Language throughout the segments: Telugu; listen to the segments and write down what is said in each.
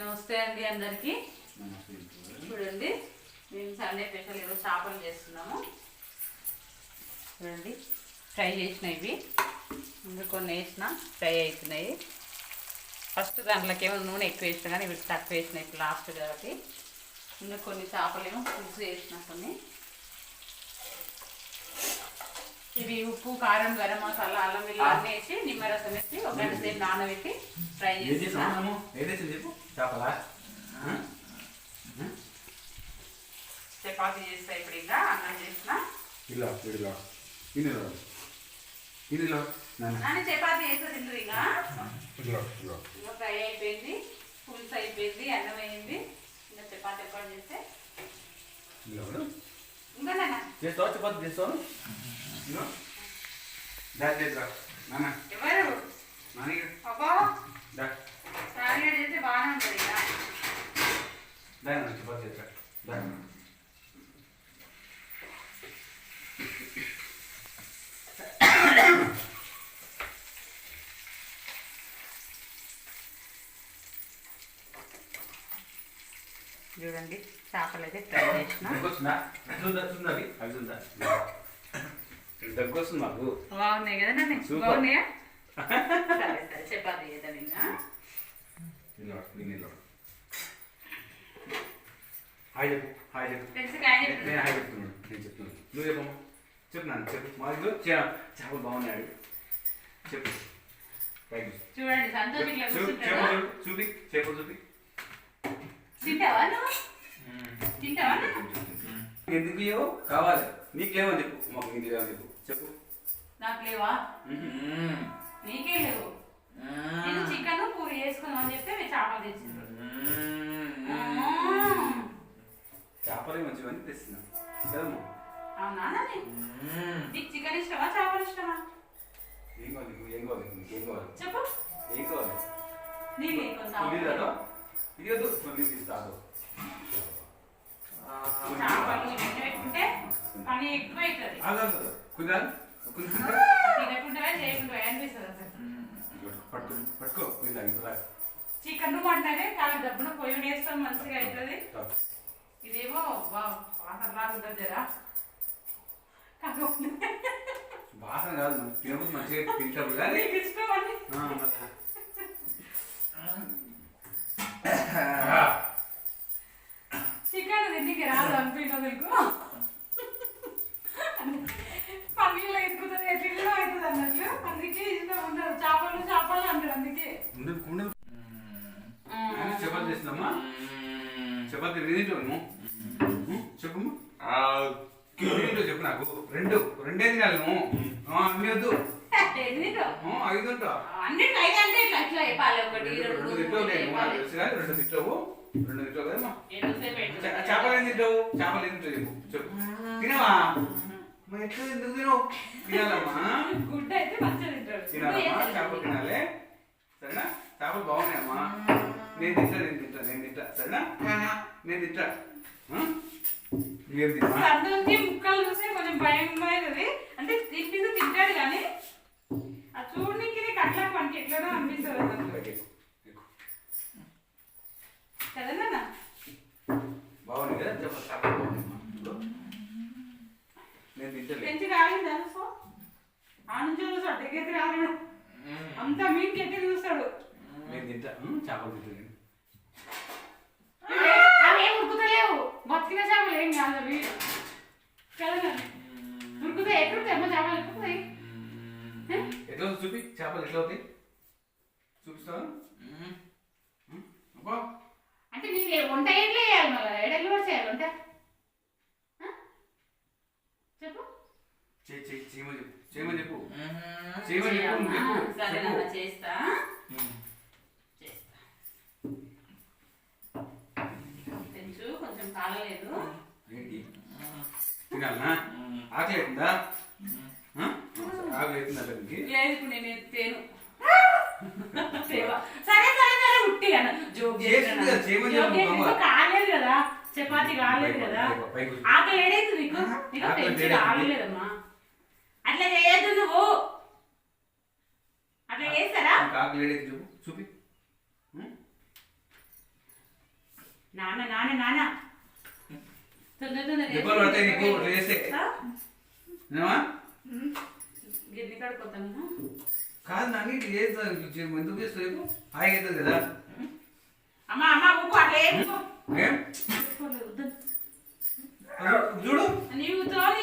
నమస్తే అండి అందరికి. చూడండి మేము సండే స్పెషల్ ఈరోజు చేపలు చేస్తున్నాము. చూడండి ఫ్రై చేసినవి ఇవి. కొన్ని వేసిన ఫ్రై అవుతున్నాయి. ఫస్ట్ దాంట్లోకి ఏమో నూనె ఎక్కువ వేసిన కానీ ఇవి తక్కువ వేసినాయి ఇప్పుడు లాస్ట్ కాబట్టి. ఇంకా కొన్ని చేపలేమో పులుసు వేసిన కొన్ని. ఇవి ఉప్పు కారం గరం మసాలా అన్నీ వేసి నిమ్మరసం వేసి ఒక గంట సేపు నానబెట్టి ఫ్రై ఏం చేసి చేసాము ఏదేసింది చెప్పు? చేపలా? చపాతీ చేస్తా ఇప్పుడు ఇంకా అన్నం చేసిన? ఇలా ఇడిలో ఇన్నిలో ఇన్నిలో నాన్న. చపాతీ చేస్తా తింటారు ఇంకా? ఇంకా ఫ్రై అయిపోయింది పులుసు అయిపోయింది అన్నం అయింది. ఇంకా చపాతీ ఎప్పుడు చేస్తే? ఇంకా నాన్న. చేస్తావా? చపాతి చేస్తావు? ఇదిగో. దా చేద్దా ఎవరు? అబ్బా. చేస్తే బాగానే ఉంటుంది చూడండి చేపలు అయితే ఫ్రై చేసిన. దగ్గొస్తుంది మాకు. బాగున్నాయి కదా నాన్న? Super. బాగున్నాయా? సరే సరే చపాతీ చేద్దాం ఇంకా ఇదిలో ఇన్నిలో హాయ్ చెప్పు హాయ్ చెప్పు. తెలిసి కాయ నేను చెప్తున్నా. హాయ్ చెప్తున్నాను నేను చెప్తున్నాను. నువ్వు చెప్పమ్మా. చెప్పు నాన్న చెప్పు. మా ఇదిగో చే- చేపలు బాగున్నాయి చెప్పు. పైకి చూసి. చూడండి సంతోష్ ఇట్లా చూ- కూర్చుంటాడా? చేపలు చూపి చేపలు చూపి. తింటావా నువ్వు? తింటావా నువ్వు? ఎందుకు కావాలి. నీకేమో చెప్పు? మాకు నీకు చెప్పు? చెప్పు. నాకు లేవా? నీకే లేవు. నేను చికెన్ పూరి చేసుకుందాం అని మీరు చేపలు తెచ్చిండ్రు. చేపలే మంచివన్నీ తెస్తున్నా కదమ్మా? అవునా నాని? నీకు చికెన్ ఇష్టమా చేపలు ఇష్టమా? ఏం కావాలి నీకు? ఏం కావాలి నీకు? ఏం కావాలి? చెప్పు. ఏం కావాలి? నీకు కొంత పులిదాదో ఇది వద్దు. పులి తీస్తాదు చేపలు ఇవన్నీ పెట్టుకుంటే పని ఎక్కువ అవుతుంది ఆగాదు కుదా కుదా తినకుండా చేయకుండా అనిపిస్తుంది అసలు? పట్టుకో పట్టుకో కుదా ఇంకా చికెన్ అంటేనే కాళ్ళ డబ్బున పొయ్యి వేస్తాం మంచిగా అవుతుంది ఇదేమో వాసన రాకుండా జరా. కాకపోతే వాసన కాదు మంచిగా తింటాము కానీ నీకు ఇష్టం అండి తిండికి రాదు అనిపించదు మీకు పన్నీళ్ళు ఎక్కుతుంది ఎట్లా అవుతుంది అన్నట్లు. అందుకే ఇష్టం ఉండదు చేపలు చేపలు అంటారు అందుకే. ఉండదు ఉండదు నాన్న చపాతి చేస్తున్నామా చపాతి తింటాము చెప్పు తింటో చెప్పు. నాకు. రెండు. రెండే తినాలి నువ్వు. ఆ, అన్ని వద్దు. ఐదు ఉంటా అన్నిటి ఐదు అంటే ఇట్లా ఇట్లా చెప్పాలి ఒకటి రెండు రెండు నాకు కానీ రెండు తింటావు. రెండు కదమ్మా? చేపలు ఏం తింటావు? చేపలు ఏం తింటావు చెప్పు చెప్పు. తినవా? మరి ఎట్లా ఎందుకు తినవు? తినాలమ్మా. గుడ్డ అయితే తినాలమ్మా చేపలు తినాలి. సరేనా? చేపలు బాగున్నాయమ్మా నేను తింటా నేను తింటా నేను తింటా. సరేనా? నేను తింటా. తిన్నా సందుకి ముక్కలు చూస్తే కొంచెం భయం అంటే తింటుంది తింటాడు కానీ ఆ చూడనికి నీకు అట్లా మనకి ఎట్లనో అనిపిస్తుంది. కదా బాగున్నాయి కదా? పెంచి కాలిందా సో ఆ నుంచి చూస్తాడు దగ్గరికి రాలేడు. అంతా మీకి ఎట్టి చూస్తాడు. నేను తింటా. చేపలు తింటా నేను అవే- ఉరుకుతలేవు బతికిన చేపలు ఏం కాదు అవి. కదా? ఉరుకుతాయి అమ్మ చేపలు ఉంది చూపి? చేపలు ఎట్లా అవుతాయి చూపిస్తావా ఉం? అబ్బా అంటే నీకు ఏ వంట ఎట్లా చేయాలి మళ్ళీ ఎడెల్లు కూడా చేయాలి వంట ఆ? చెప్పు చేయి చేయి చేయమని చెప్పు. చేయమని చెప్పు చేయమని చెప్పు. నువ్వు చేస్తా చేస్తా తెచ్చు కొంచెం కాలలేదు ఏంటి? తినాలనా? ఆకలి అవుతుందా ఆ? ఆకలి అవుతుందా నీకు లేదు ఇప్పుడు నేను తేను తేవా. సరే సరే సరే ఉట్టి కదా జోక్. బామ్మ. కాలేదు కదా. చపాతి కాలేదు కదా. ఆకలి ఏడైతే నీకు? నీకు పెంచి ఏడైతుంది. కాలేదమ్మా అట్లా చేయొద్దు నువ్వు. అట్లా చేస్తారా? చూపు? నాన్న నాన్న నాన్న. తొందర పడతాయి నీకు ఇట్లా చేస్తే. ఆ? ఏమా? గిన్నె కడుక్కోతాను కాదు నాన్న ఇట్లా చేస్తా ఎందుకు చేస్తావు హాయిగా అవుతుంది కదా. అమ్మ అమ్మ ఊపు అట్లా చూడు. నీవు తోని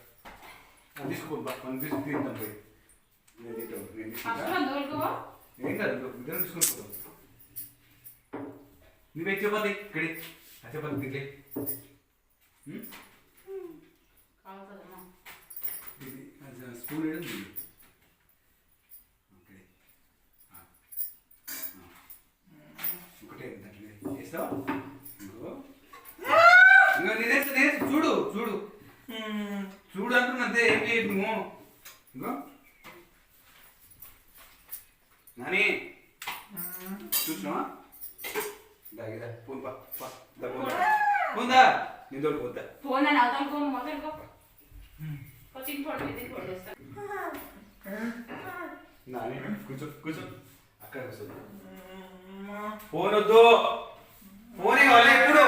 తీసుకో, మనం తీసి తీద్దాం పోయి. నేను తింటాను, నేను తీసుకుంటా. అప్పుడు తోలుకో ఏం కాదు ఇద్దరు ఇద్దరం తీసుకొని పోతాం నువ్వే చపాతి ఇక్కడి ఆ చపాతి తిట్లే కావుతుందమ్మా. ఇది అది స్పూన్. ఒకటే వేస్తావా చూడు చూడు చూడు అంతే ఏం చేయదు నువ్వు? ఇంకో నాని. చూసినావా? దాగిదా పోన్ పా పోందా నేను తోడు పోతా. ఫోన్ అని అవతలికో నువ్వు అవతలికో కొట్టిన ఫోటో ఇది నాని కూర్చో కూర్చో. అక్కడ కూర్చో ఫోన్ వద్దు. ఫోన్ ఇవ్వాలి ఎప్పుడు?